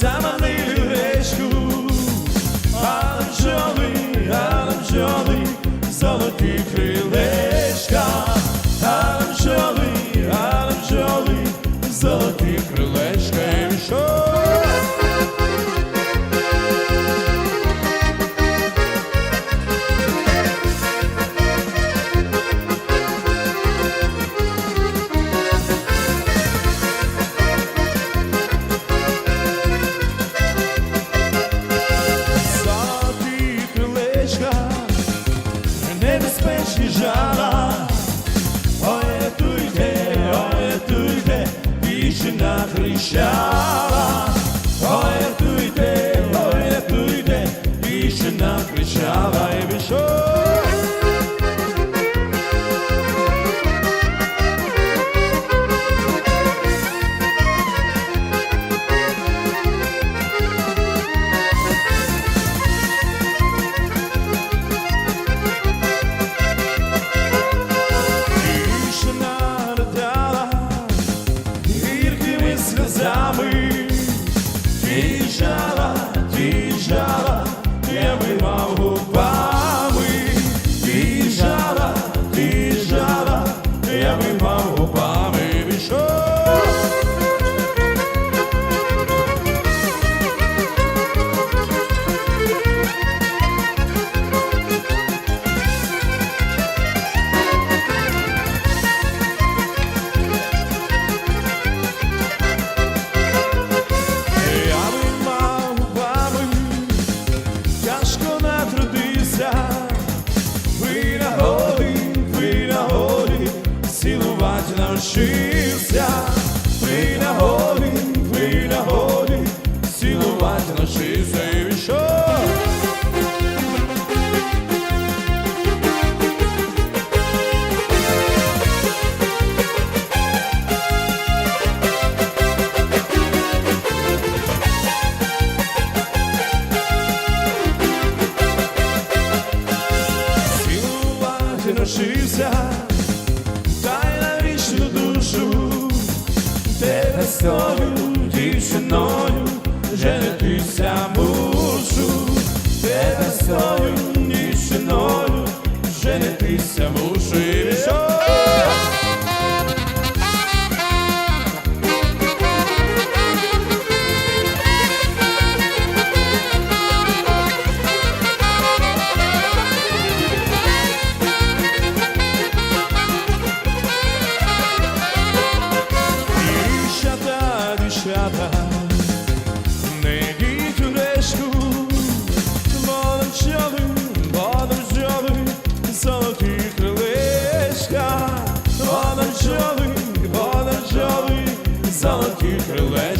заманив речку, але бджоли, але бджоли, золоті крилечка, анжоли, бджоли, але бджоли, золоті крилечка. сніжана, ой, туйде, ой, туйде, дівчина кричала, ой, туйде, ой, туйде, дівчина кричала, і пішов. every moment. навчився при нагоді, при нагоді, цілувати наші вішо. Цілувати нашився. весною дівчиною женитися буду. приведе.